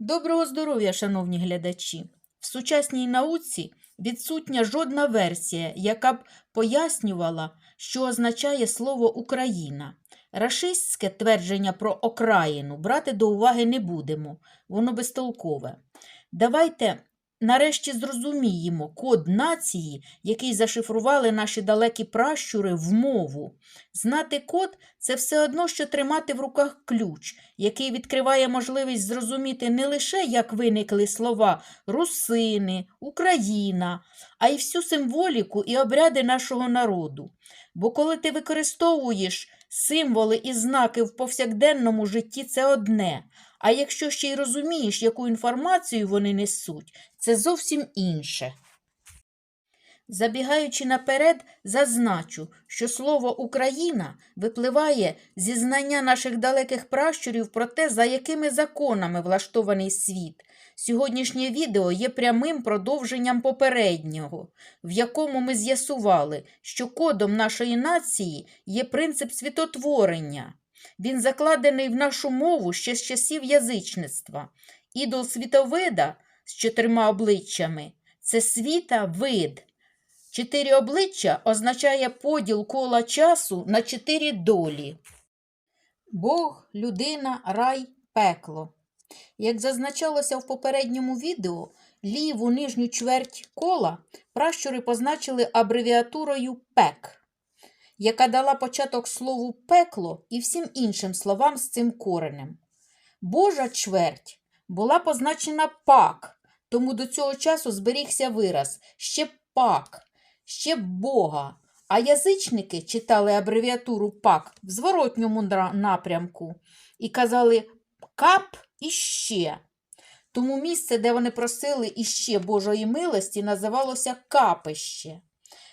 Доброго здоров'я, шановні глядачі! В сучасній науці відсутня жодна версія, яка б пояснювала, що означає слово Україна. Рашистське твердження про окраїну брати до уваги не будемо, воно безтолкове. Давайте нарешті зрозуміємо код нації, який зашифрували наші далекі пращури в мову. Знати код це все одно, що тримати в руках ключ, який відкриває можливість зрозуміти не лише, як виникли слова русини, Україна, а й всю символіку і обряди нашого народу. Бо коли ти використовуєш символи і знаки в повсякденному житті, це одне. А якщо ще й розумієш, яку інформацію вони несуть, це зовсім інше. Забігаючи наперед, зазначу, що слово Україна випливає зі знання наших далеких пращурів про те, за якими законами влаштований світ. Сьогоднішнє відео є прямим продовженням попереднього, в якому ми з'ясували, що кодом нашої нації є принцип світотворення. Він закладений в нашу мову ще з часів язичництва. Ідол світовида з чотирма обличчями це світа вид. Чотири обличчя означає поділ кола часу на чотири долі. Бог, людина, рай, пекло. Як зазначалося в попередньому відео, ліву нижню чверть кола пращури позначили абревіатурою ПЕК, яка дала початок слову пекло і всім іншим словам з цим коренем. Божа чверть була позначена пак, тому до цього часу зберігся вираз ще пак, ще Бога. А язичники читали абревіатуру пак в зворотньому напрямку і казали кап і ще. Тому місце, де вони просили іще Божої милості, називалося капище.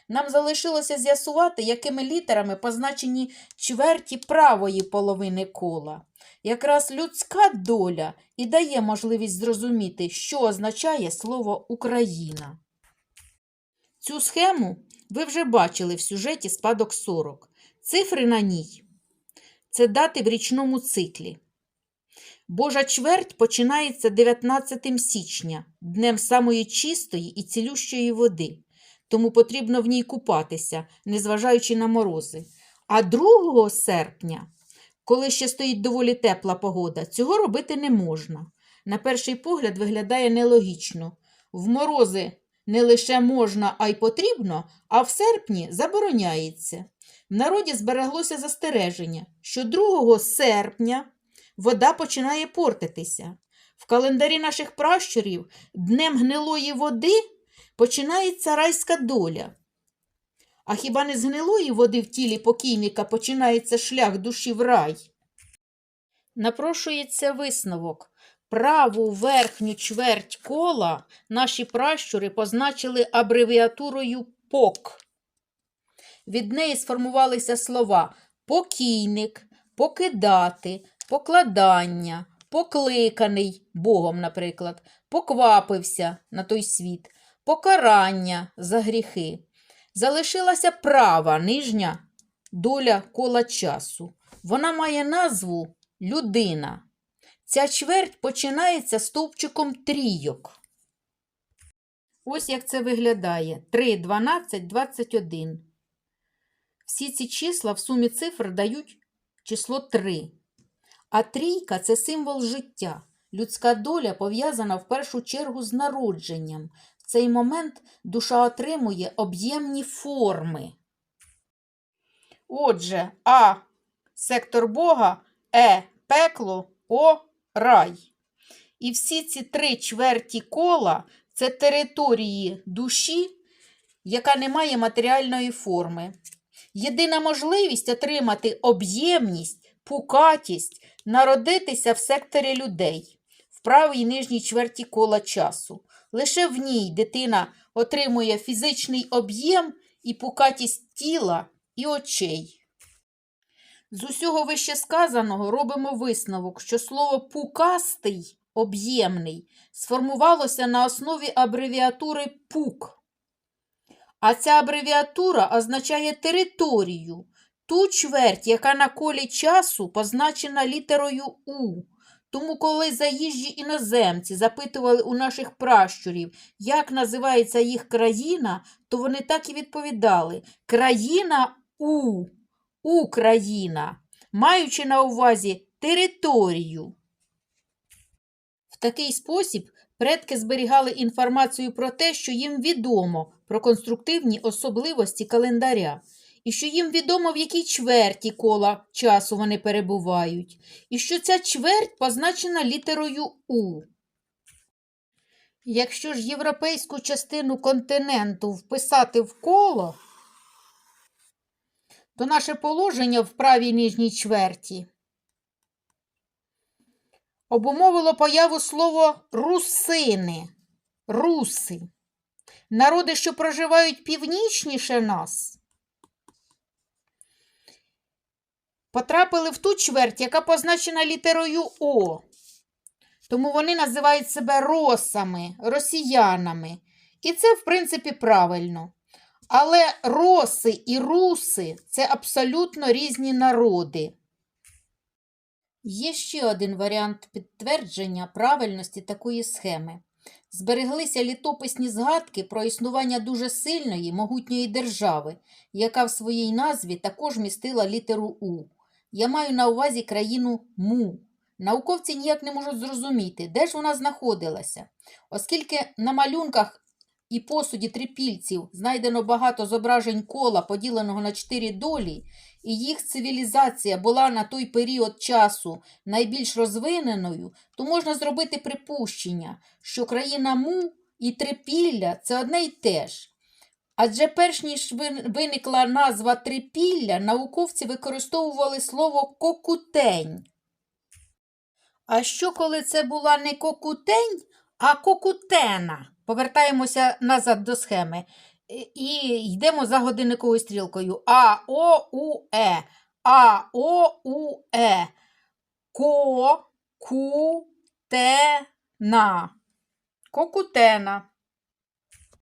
Нам залишилося з'ясувати, якими літерами позначені чверті правої половини кола. Якраз людська доля і дає можливість зрозуміти, що означає слово Україна. Цю схему ви вже бачили в сюжеті спадок 40. Цифри на ній це дати в річному циклі. Божа чверть починається 19 січня, днем самої чистої і цілющої води, тому потрібно в ній купатися, незважаючи на морози. А 2 серпня, коли ще стоїть доволі тепла погода, цього робити не можна. На перший погляд виглядає нелогічно. В морози не лише можна, а й потрібно, а в серпні забороняється. В народі збереглося застереження, що 2 серпня вода починає портитися. В календарі наших пращурів днем гнилої води починається райська доля. А хіба не з гнилої води в тілі покійника починається шлях душі в рай? Напрошується висновок. Праву верхню чверть кола наші пращури позначили абревіатурою ПОК. Від неї сформувалися слова покійник, покидати, покладання, покликаний Богом, наприклад, поквапився на той світ, покарання за гріхи. Залишилася права нижня доля кола часу. Вона має назву людина. Ця чверть починається стовпчиком трійок. Ось як це виглядає: 3, 12, 21. Всі ці числа в сумі цифр дають число 3. А трійка це символ життя. Людська доля пов'язана в першу чергу з народженням. В цей момент душа отримує об'ємні форми. Отже, А сектор Бога, Е пекло, О рай. І всі ці три чверті кола це території душі, яка не має матеріальної форми. Єдина можливість отримати об'ємність, пукатість, народитися в секторі людей, в правій нижній чверті кола часу. Лише в ній дитина отримує фізичний об'єм і пукатість тіла і очей. З усього вище сказаного робимо висновок, що слово пукастий, об'ємний, сформувалося на основі абревіатури пук. А ця абревіатура означає територію, ту чверть, яка на колі часу позначена літерою У, Тому, коли заїжджі іноземці запитували у наших пращурів, як називається їх країна, то вони так і відповідали: країна У, Україна, маючи на увазі територію. В такий спосіб предки зберігали інформацію про те, що їм відомо про конструктивні особливості календаря, і що їм відомо, в якій чверті кола часу вони перебувають, і що ця чверть позначена літерою У. Якщо ж європейську частину континенту вписати в коло, то наше положення в правій нижній чверті обумовило появу слова русини, руси. Народи, що проживають північніше нас, потрапили в ту чверть, яка позначена літерою О. Тому вони називають себе росами, росіянами. І це, в принципі, правильно. Але роси і руси це абсолютно різні народи. Є ще один варіант підтвердження правильності такої схеми. Збереглися літописні згадки про існування дуже сильної, могутньої держави, яка в своїй назві також містила літеру У. Я маю на увазі країну Му. Науковці ніяк не можуть зрозуміти, де ж вона знаходилася. Оскільки на малюнках і посуді трипільців знайдено багато зображень кола, поділеного на чотири долі, і їх цивілізація була на той період часу найбільш розвиненою, то можна зробити припущення, що країна Му і Трипілля це одне й те ж. Адже перш ніж виникла назва Трипілля, науковці використовували слово кокутень. А що, коли це була не кокутень, а кокутена? Повертаємося назад до схеми. І- йдемо за годинниковою стрілкою. А, О, У, Е. А, О, У, Е. Ко, ку, те, на. Кокутена.